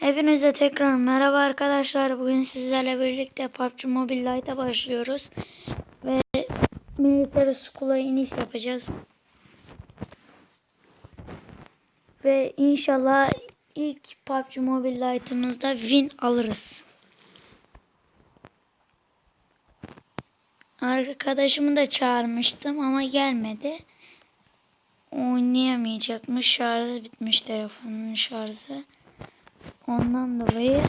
Hepinize tekrar merhaba arkadaşlar. Bugün sizlerle birlikte PUBG Mobile Lite'a başlıyoruz. Ve Military School'a iniş yapacağız. Ve inşallah ilk PUBG Mobile Lite'ımızda win alırız. Arkadaşımı da çağırmıştım ama gelmedi. Oynayamayacakmış. Şarjı bitmiş telefonun şarjı. Ondan dolayı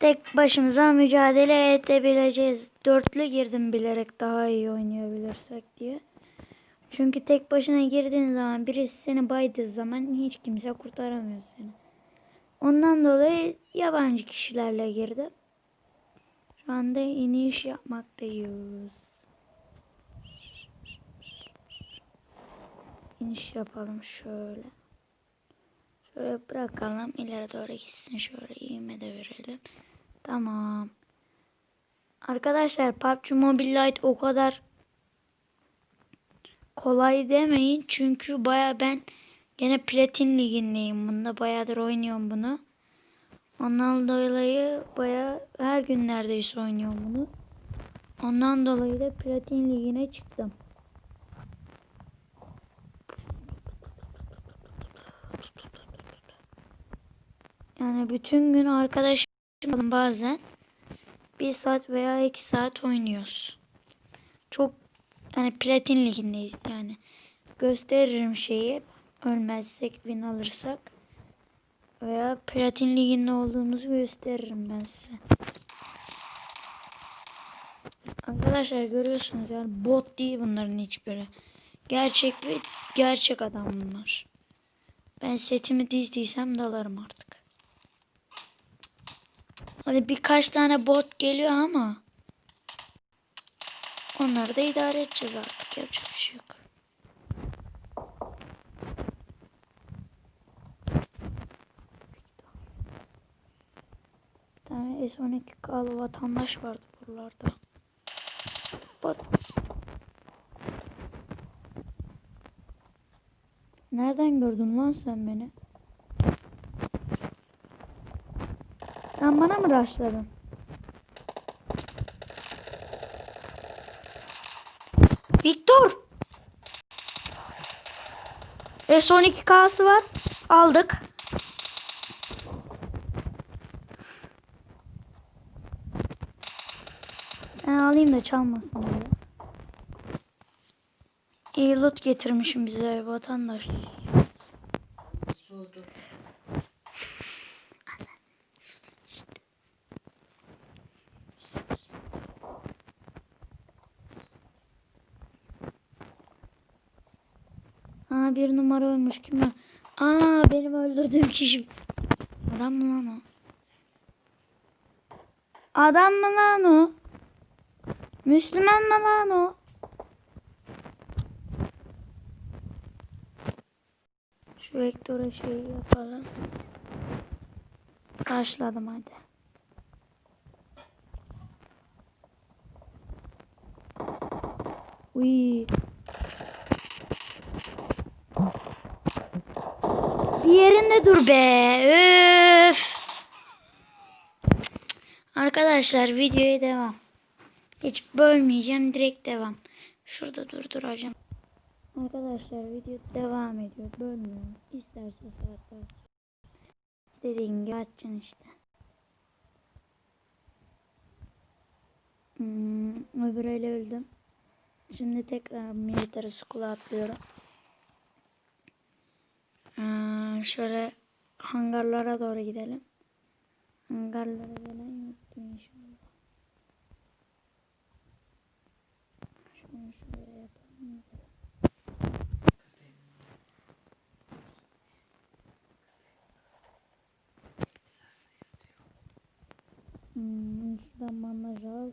tek başımıza mücadele edebileceğiz. Dörtlü girdim bilerek daha iyi oynayabilirsek diye. Çünkü tek başına girdiğin zaman birisi seni baydığı zaman hiç kimse kurtaramıyor seni. Ondan dolayı yabancı kişilerle girdim. Şu anda iniş yapmaktayız. İniş yapalım şöyle. Şöyle bırakalım. ileri doğru gitsin. Şöyle iğme de verelim. Tamam. Arkadaşlar PUBG Mobile Lite o kadar kolay demeyin. Çünkü baya ben gene platin ligindeyim. Bunda bayağıdır oynuyorum bunu. Ondan dolayı baya her gün neredeyse oynuyorum bunu. Ondan dolayı da platin ligine çıktım. Yani bütün gün arkadaşım bazen bir saat veya iki saat oynuyoruz. Çok yani platin ligindeyiz yani. Gösteririm şeyi ölmezsek win alırsak veya platin liginde olduğumuzu gösteririm ben size. Arkadaşlar görüyorsunuz yani bot değil bunların hiçbiri. Gerçek ve gerçek adam bunlar. Ben setimi dizdiysem dalarım artık. Hani birkaç tane bot geliyor ama onları da idare edeceğiz artık. Yapacak bir şey yok. Bir tane S12K'lı vatandaş vardı buralarda. Bot. Nereden gördün lan sen beni? Sen bana mı rastladın? Victor! S12K'sı var. Aldık. Sen alayım da çalmasın diye. İyi loot getirmişim bize vatandaş. Soğudu. Bir numara ölmüş kim o? Aa benim öldürdüğüm kişi. Adam mı lan o? Adam mı lan o? Müslüman mı lan o? Şu vektöre şey yapalım. Başladım hadi. Uy. Yerinde dur be. Öf. Arkadaşlar videoya devam. Hiç bölmeyeceğim. Direkt devam. Şurada durduracağım. Arkadaşlar video devam ediyor. Bölmüyorum. İsterse saatler. Dediğim gibi açacaksın işte. Hmm, öbürüyle öldüm. Şimdi tekrar military school'a atlıyorum. Ee, şöyle hangarlara doğru gidelim. Hangarlara gelen yoktu inşallah. Şunu şuraya yapalım. Hmm, şuradan bandaj al.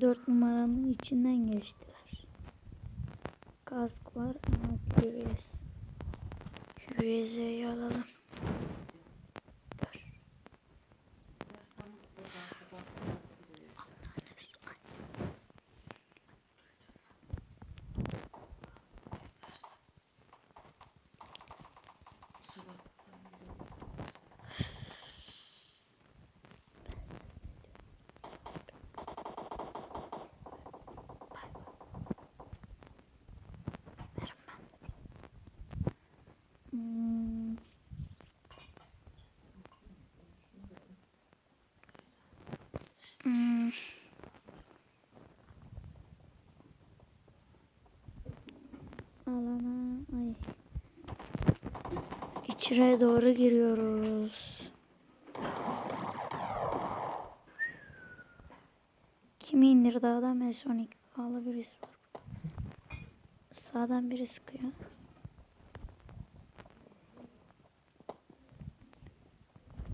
4 numaranın içinden geçtiler. Kask var ama QVS. QVS'yi alalım. Alana ay. İçine doğru giriyoruz. Kimi indirdi adam en son iki kalı birisi var burada. Sağdan biri sıkıyor.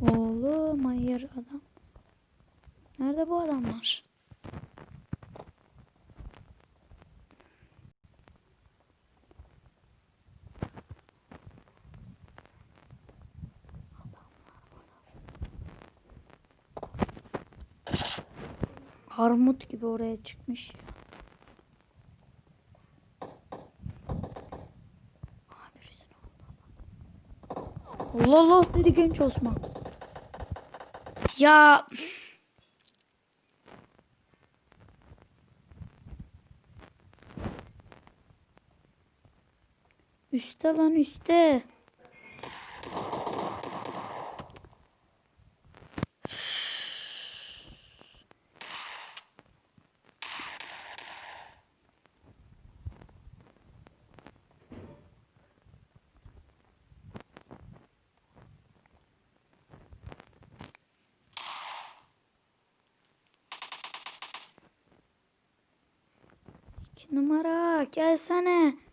Oğlum hayır adam. Nerede bu adamlar? Armut gibi oraya çıkmış. Allah Allah dedi genç Osman. Ya Üste lan üste. Numara gelsene.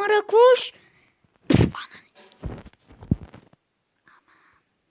İki numara koş.